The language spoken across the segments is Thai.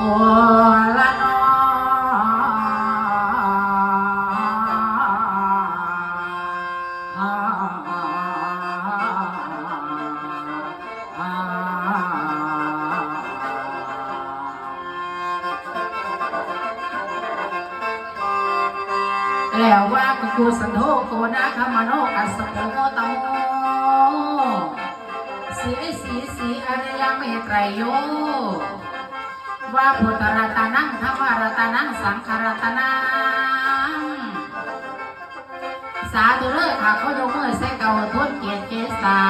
โอละนอแล้วว่าคุณครูสันโธโกนาคามโนกัสโมตโมสีสีสีอริยเมตไตรโย ว่าพุทธรัตนังธรรมรัตนังสังขรัตนังสาธุเลิศค่ะเขายกมือใส่เก่าทุนเกียรติเกษา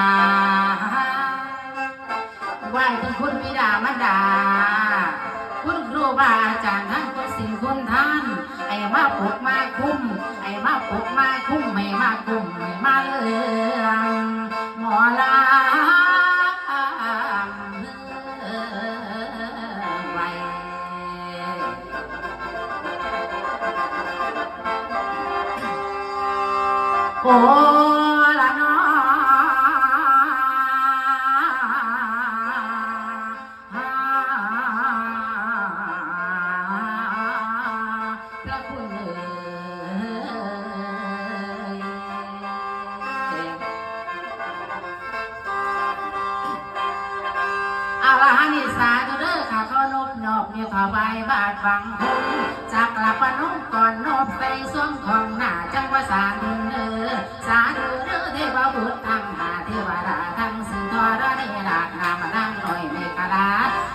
ไหว้ถึงคุณบิดามาดา คุณครูบาอาจารย์ทั้งคุณสิ่งคุณท่าน ไอ้มาปลุกมาคุ้ม ไอ้มาปลุกมาคุ้ม ไม่มาคุ้ม ไม่มาเลืองหมอลำ โอ้ละนอพระคุณเอ่ยอาลานิสาธุเด้อข้าขอนบนอบเนี่ยถวายบาทฝังคุมจากหลับปนุก่อนนบใส่สวงของหน้าจังว่าสาธุเด้อ สาธุเดอเทวบุตรทั้งหาเทวดาทั้งสินทรณีดานามนั่งหน่อยในกรา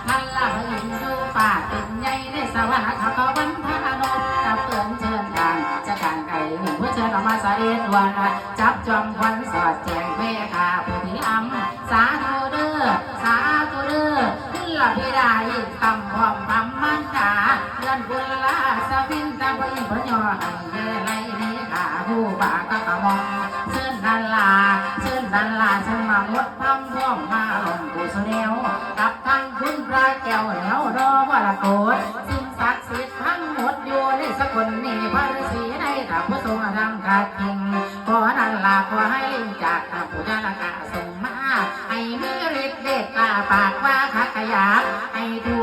นั่นละเหินดูป่าเป็นใหญ่ในสวรรค์ข้าขอบันทานบกับเตือนเชิญทางจะการไก่หนึ่งเพื่อเชิญออกมาสาเด็จวันจับจอมควันสอดแจงแม่ข้าผู้ที่อำสาธุเด้อสาธุเด้อลาพิดาอีกคำพร้อมคำมันกาเดือนบุญลาสวินตาบอินพยอให้เย ขาผู้บากะกะมองเชิญดันลาเชิญดันลาเชิญมาหมดพร้อมพร้อมมาลงกุศลวกับทั้งคุณพระแก้วแล้วรอวรโกดสิ่งศักดิ์สิทธิ์ทั้งหมดอยู่ในสกุลนี้พระฤาษีในถ้าผู้ทรงทำกาจริงขอนันลาขอให้จากท่าผู้ยานกาส่งมาให้มีฤทธิ์เดชกล้าปากว่าขักขยาให้ถู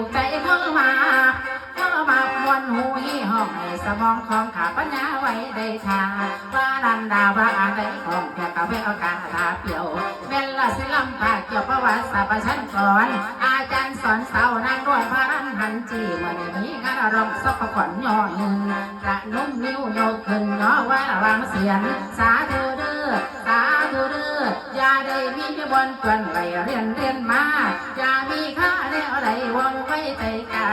สมองของข้าปัญญาไว้ได้ทางว่านันดาว่าอะไรของแค่กาแฟเอาการทาเปียวเวลาสิลำพากเกี่ยวประวัติศาสตร์ชั้นก่อนอาจารย์สอนเสาวนางด้วยพระรันหันจีเมื่อนี้งานอารมณ์สับประขวัญย่อหนึ่งกระนุ่มนิ้วโยกขึ้นย่อว่าระวังเสียงสาธุเด้อสาธุเด้ออย่าได้มีบนกวนไปเรียนเรียนมาอย่ามีค่าแนวใดวงไว้ใจกา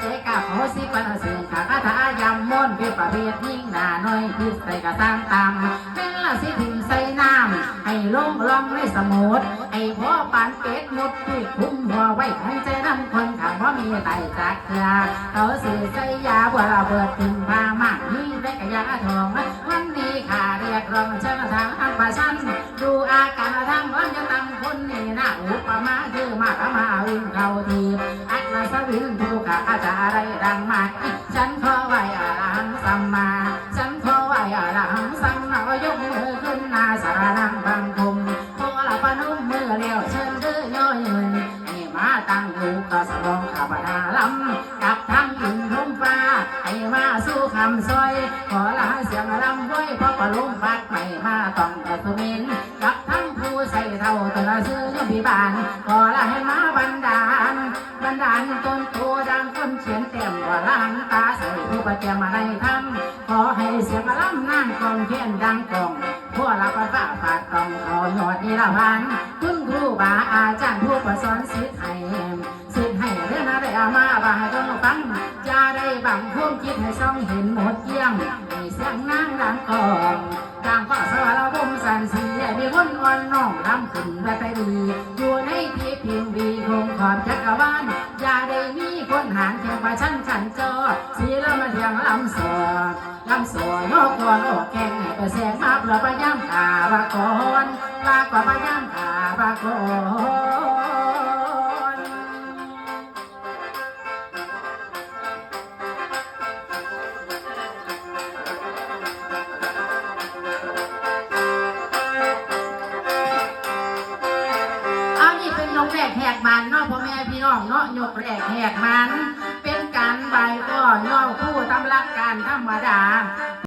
ใจกา โหสิปันสื่อขาคาถายำมนเพื่อประเภทยิ่งหนาน้อยพิษใส่กระตามตามเป็นละสิถึงใส่น้ำให้ลงลองในสมุดไอ้พ่อปานเป็ดมุดที่คุ้มหัวไว้ให้ใจน้ำคนถามว่ามีไตจากเกลือเขาสื่อใส่ยาบัวระเบิดถึงพามากนี่ได้กระยาทองวันนี้ข้าเรียกร้องเชิญทางอันประชันดูอาการทางวันจะตั้งคนนี่นะอุปมาคือมากมาวิ่งเข้าที บอักนาสวินทุกอาจาอะไรดังมาฉันขอไหวอาลังสัมมา ฉันขอไหวอาลังสัมมายกมือขึ้นนาสารนังบังคมพวกเราปนุมมือเลี้ยวเชิญเดือย่อยเงินให้มาตั้งอยู่ก็สมองข้าพนาลำกับทั้งอินลมฟ้าให้มาสู้คำซอย ขอลาเสียงลำไว้เพราะว่มพัดไม่มาต้องแต่สุมินกับทั้งผู้ใส่เท่าตัวซื้อยพิบาลขอละให้มา ส่ผู้ประมาได้ทำขอให้เสียงลำนั่งกองเขียนดังกองพวกเราก็ฝากฝากกองขอยอดนิรพันธ์คุณครูบาอาจารย์ผู้ประสอนสิทธิ์ให้สิทธิ์ให้เรื่องอะไรเอามาบาให้ต้องฟังจะได้บังควมคิดให้ซ่องเห็นหมดเยี่ยงให้เสียงนั่งดังกองดังก็สวรรค์บมสันสีมีคนวันน้องรำขึ้นไปไปดีอยู่ในที่พิมพ์วีคงขอบจักรวาล ก่อนออกแกงให้ไปแสงมาเพื่อพยายามขาบากอนลากว่าพยายามขาบากอนเอานี่เป็นนกแรกแหกบานเนาะพ่อแม่พี่น้องเนาะยกแรกแหกมัน เป็นการใบก็ย่อคู่ตำลักการธรรมดา